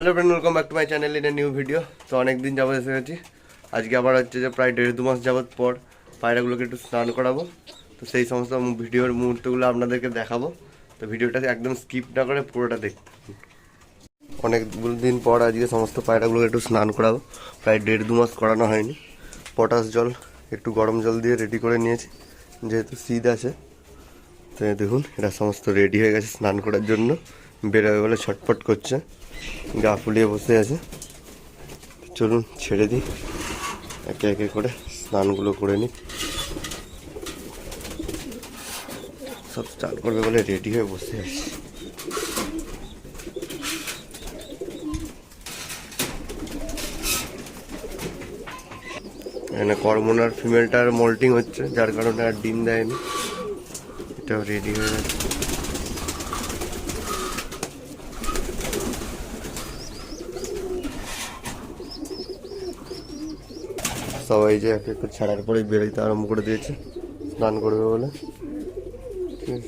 Hello friend welcome back to my channel in new video তো অনেক দিন যাবত এসে গেছি। আজকে আবার হচ্ছে যে প্রায় দেড় দু মাস যাবত পর পায়রাগুলোকে একটু স্নান করাবো। তো সেই সমস্ত ভিডিওর মুহূর্তগুলো আপনাদেরকে দেখাবো। তো ভিডিওটা একদম স্কিপ না করে পুরোটা দেখ অনেক দিন পর আজকে সমস্ত পায়রাগুলোকে একটু স্নান করাবো। প্রায় দেড় দু মাস করানো হয়নি। পটাশ জল, একটু গরম জল দিয়ে রেডি করে নিয়েছি। যেহেতু শীত আছে। তো দেখুন এটা সমস্ত রেডি হয়ে গেছে স্নান করার জন্য। বেরোবে বলে ছটফট করছে। গা ফুলিয়ে বসে আছে। চলুন, ছেড়ে দিই। একে একে করে স্নানগুলো করে নিই। সব স্টার্ট করবে বলে রেডি হয়ে বসে আছে। এখানে কর্মনার ফিমেলটার মল্টিং হচ্ছে, যার কারণে আর ডিম দেয়নি। এটাও রেডি হয়ে গেছে। সবাই যে এক এক ছাড়ার পরে বেরোইতে আরম্ভ করে দিয়েছে। স্নান করবে বলে। ঠিক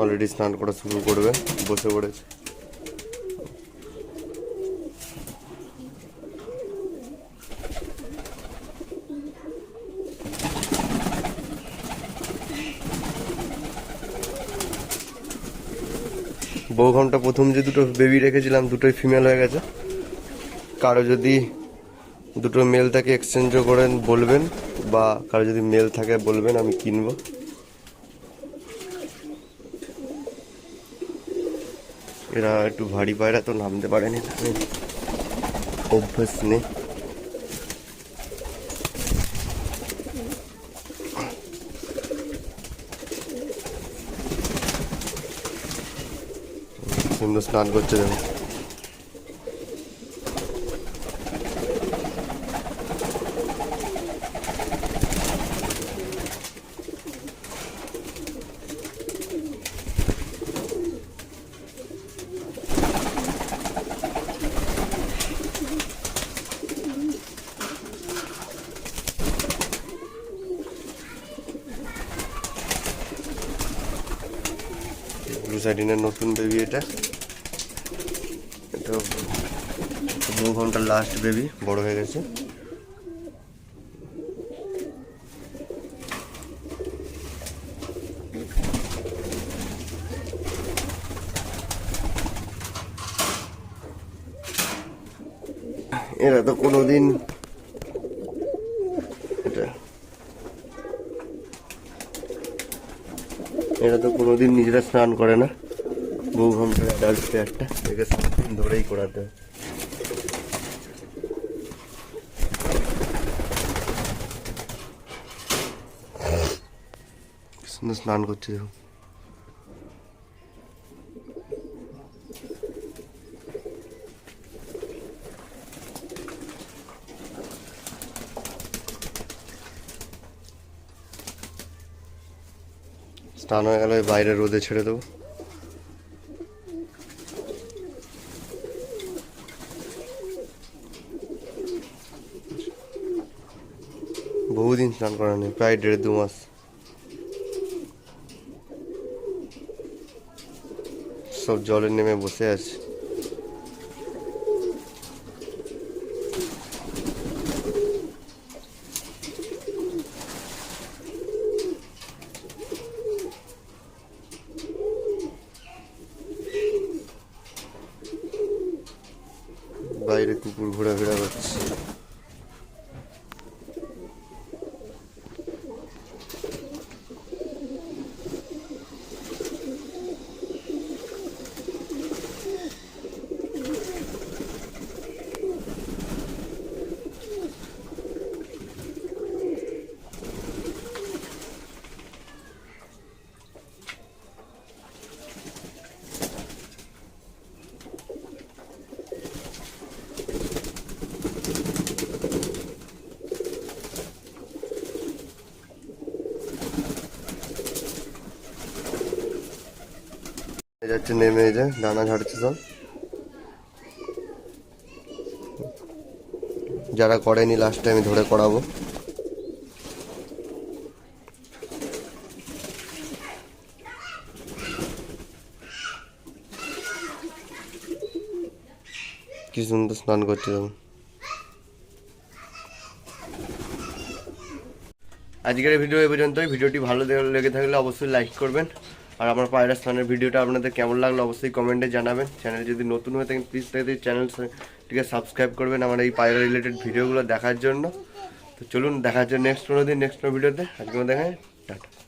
অলরেডি স্নান করা শুরু করবে, বসে পড়েছে। বহু ঘণ্টা প্রথম যে দুটো বেবি রেখেছিলাম, দুটোই ফিমেল হয়ে গেছে। কারও যদি দুটো মেল থাকে এক্সচেঞ্জও করেন, বলবেন, বা কারও যদি মেল থাকে বলবেন, আমি কিনবো। এরা একটু ভারী পায়রা তো নামতে পারেনি অভ্যাস নেই। সুন্দর স্নান করছে দেখুন ব্লু সাইডিনের নতুন বেবি এটা। এটা দু ঘণ্টার লাস্ট বেবি বড় হয়ে গেছে। এরা তো কোনোদিন এরা তো কোনোদিন নিজেরা স্নান করে না। বহু ঘণ্টা অ্যাডাল্ট পেয়ারটা একে ধরেই করাতে হয়। স্নান করছে দেখুন। স্নান হয়ে গেলে বাইরে রোদে ছেড়ে দেবো। বহুদিন স্নান করা নেই, প্রায় দেড় দু মাস। সব জলে নেমে বসে আছে। বাইরে কুকুর ঘোরাফেরা করছে। যাচ্ছে নেমে যে দানা ঝাড়ছে সব যারা করেনি লাস্টে আমি ধরে করাবো। কি সুন্দর স্নান করছে তখন আজকের ভিডিও এই পর্যন্তই। ভিডিওটি ভালো লেগে থাকলে অবশ্যই লাইক করবেন। আর আমার পায়রা স্থানের ভিডিওটা আপনাদের কেমন লাগল অবশ্যই কমেন্টে জানাবেন। চ্যানেল যদি নতুন হয়ে থাকেন প্লিজ তাদের চ্যানেলটিকে সাবস্ক্রাইব করবেন আমার এই পায়রা রিলেটেড ভিডিওগুলো দেখার জন্য। তো চলুন, দেখা হচ্ছে নেক্সট কোনো দিন নেক্সট কোনো ভিডিওতে আজকে দেখা টাটা।